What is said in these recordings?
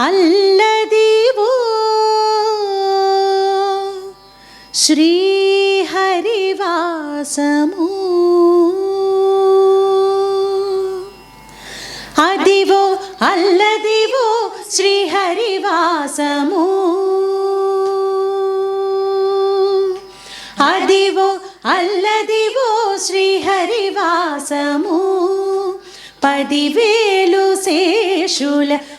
అల్లదివో శ్రీహరివాసము అదివో అల్లదివో శ్రీహరివాసము అదివో అల్లదివో శ్రీహరివాసము పదివేలు శేషుల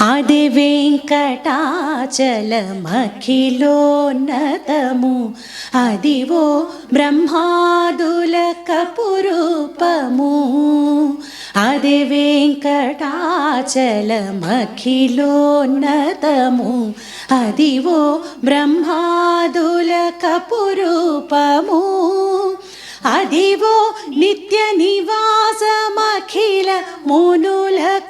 అది వెంకటాచలమఖిలోన్నతము అదివో బ్రహ్మాదుల కపురూపము. అది వెంకటాచలమఖిలోన్నతము అదివో బ్రహ్మాదుల కపురూపము. అదివో నిత్య నివాసమఖిల మునులకు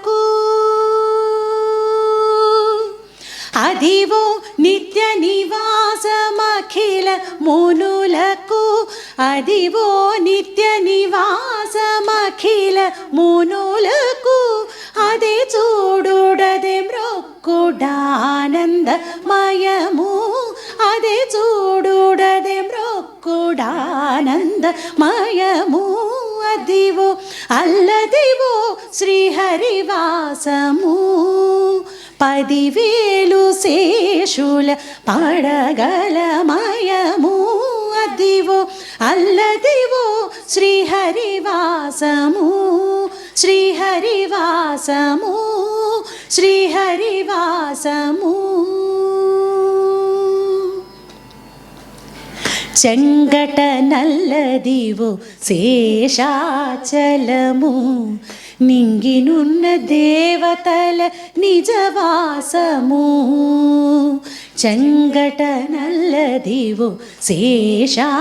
అదివో నిత్య నివాసమఖిల మునులకు. అదివో నిత్య నివాసమఖిల మునులకు. అదే చూడుడదే మ్రొక్కుడానందమయము. అదే చూడుడదే మ్రొక్కుడానందమయము. అదివో అల్లదివో శ్రీహరివాసము. పదివేలు శేషుల పడగలమయము అదివో అల్లదివో శ్రీహరివాసము. శ్రీహరివాసము శ్రీహరివాసము. చెంగట నల్లదివో శేషాచలము. నింగినున్న దేవతల నిజవాసము. చెంగట నల్లదివో శేషాచలము.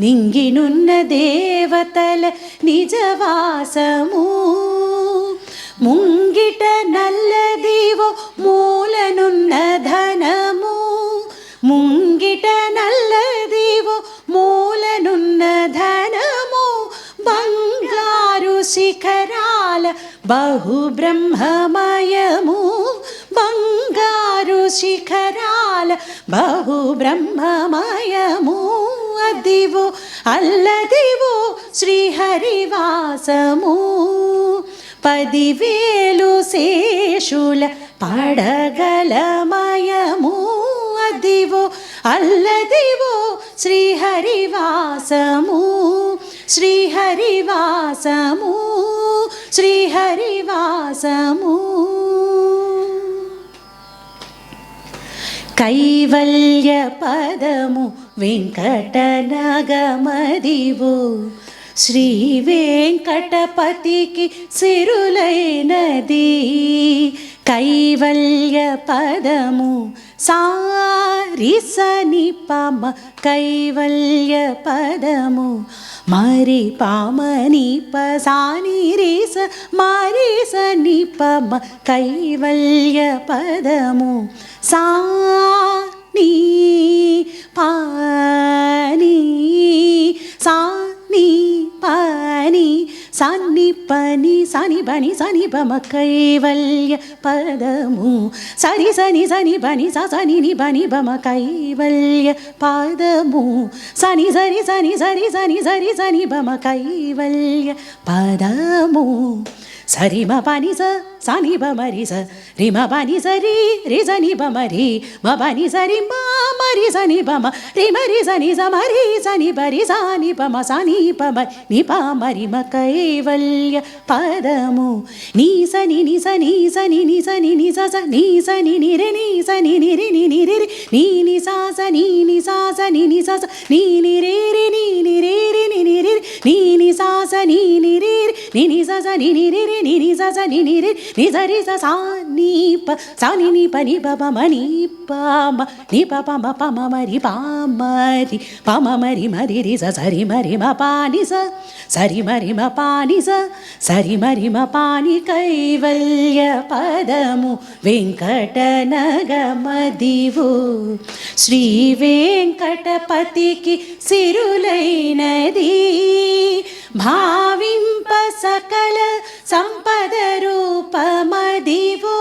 నింగినున్న దేవతల నిజవాసము. ముంగిట నల్లదివో మూలనున్న ధనము. ముంగిట శిఖరాల బహు బ్రహ్మమయము బంగారు శిఖరాల బహు బ్రహ్మమయము అదివో అల్లదివో శ్రీహరివాసము. పదివేలు శేషుల పడగలమయము. అదివో అల్లదివో శ్రీహరివాసము. శ్రీహరివాసము శ్రీహరివాసము. కైవల్య పదము వెంకటనగమదివు శ్రీ వెంకటపతికి సిరులైనది. కైవల్య పదము సారి సని పమ కైవల్య పదము మరి పామని ప సాని రేస మరి సని పమ కైవల్య పదము సాని పాని పని సాని బని సని బమ కైవల్య పదము సరి సని సని బని స సని ని బని బమ కైవల్య పదము సని సరి సని సరి సని సరి సని బమ కైవల్య పదము సరి మ పని స సని బమరి స రి మ పని సరి రి సని బమరి మ పని సరి మా మరి సని బమ రి మరి సని స మరి సని బరి సాని పమ సని పమ ని ప మరి మ కైవల్య పదము నీ సని ని సని సని ని సని ని స స నీ సని ని రి ని సని ని రి ని ని రి రి నీ ని సా స నీ ని సా స ని ని స స నీ ని రి రి నీ ని రి రి ని ని రి నీ ని సా స నీ ని రి రి నీ ని స స ని ని రి రి ని సా స ని రి నిజరి స సా నీ ప సా ని ని ప ప ప మ ని మరి ప మరి ప మరి మరి రి సరి మరి మ స సరి మరి మ స సరి మరి మ పా కైవల్య పదము వెంకట నగమదివు శ్రీ వెంకటపతికి సిరులైనది. భావింప సకల సంపద రూపమదివో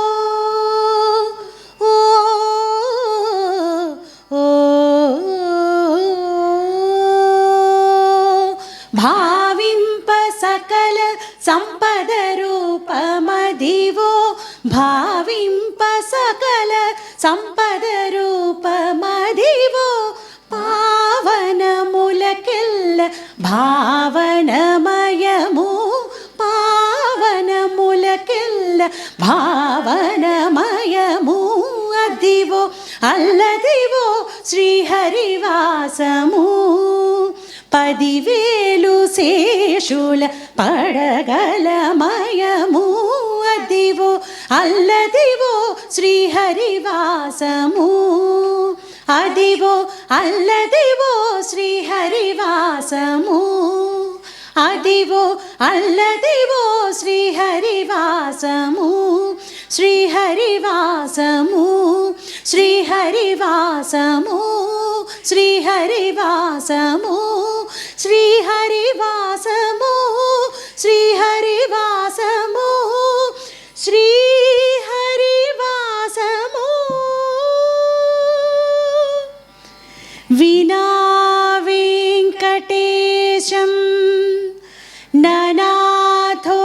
పావనములకెల్ల భావనమయము పావనములకెల్ల భావనమయము అదివో అల్లదివో శ్రీహరివాసము పదివేలు శేషుల పడగలమయము అదివో అల్లదివో శ్రీహరివాసము అదివో అల్లదివో శ్రీహరివాసము అదివో అల్లదివో శ్రీహరివాసము శ్రీహరివాసము శ్రీహరివాసము శ్రీహరివాసము శ్రీహరివాసము നനാഥോ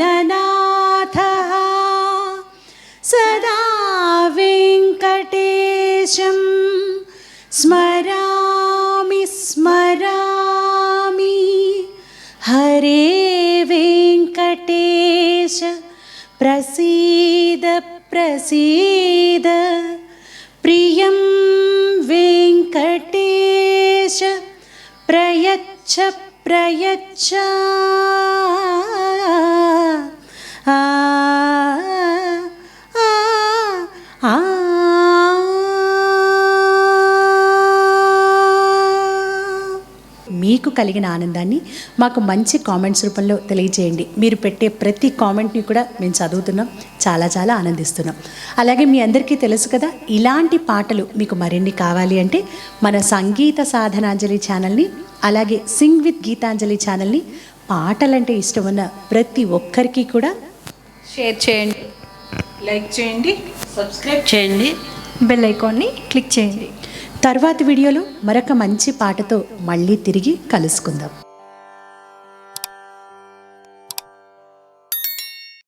നനാഥ സദാ വെങ്കടേശം സ്മരാമി സ്മരാമി ഹരേ വെങ്കടേശ പ്രസീദ പ്രസീദ പ്രിയം വെങ്കടേശ പ്രയച്ഛ प्रयच्छा కలిగిన ఆనందాన్ని మాకు మంచి కామెంట్స్ రూపంలో తెలియజేయండి. మీరు పెట్టే ప్రతి కామెంట్ని కూడా మేము చదువుతున్నాం. చాలా చాలా ఆనందిస్తున్నాం. అలాగే మీ అందరికీ తెలుసు కదా ఇలాంటి పాటలు మీకు మరిన్ని కావాలి అంటే మన సంగీత సాధనాంజలి ఛానల్ని అలాగే సింగ్ విత్ గీతాంజలి ఛానల్ని పాటలంటే ఇష్టం ఉన్న ప్రతి ఒక్కరికి కూడా షేర్ చేయండి. లైక్ చేయండి. సబ్స్క్రైబ్ చేయండి. బెల్ ఐకాన్ని క్లిక్ చేయండి. తర్వాతి వీడియోలో మరొక మంచి పాటతో మళ్ళీ తిరిగి కలుసుకుందాం.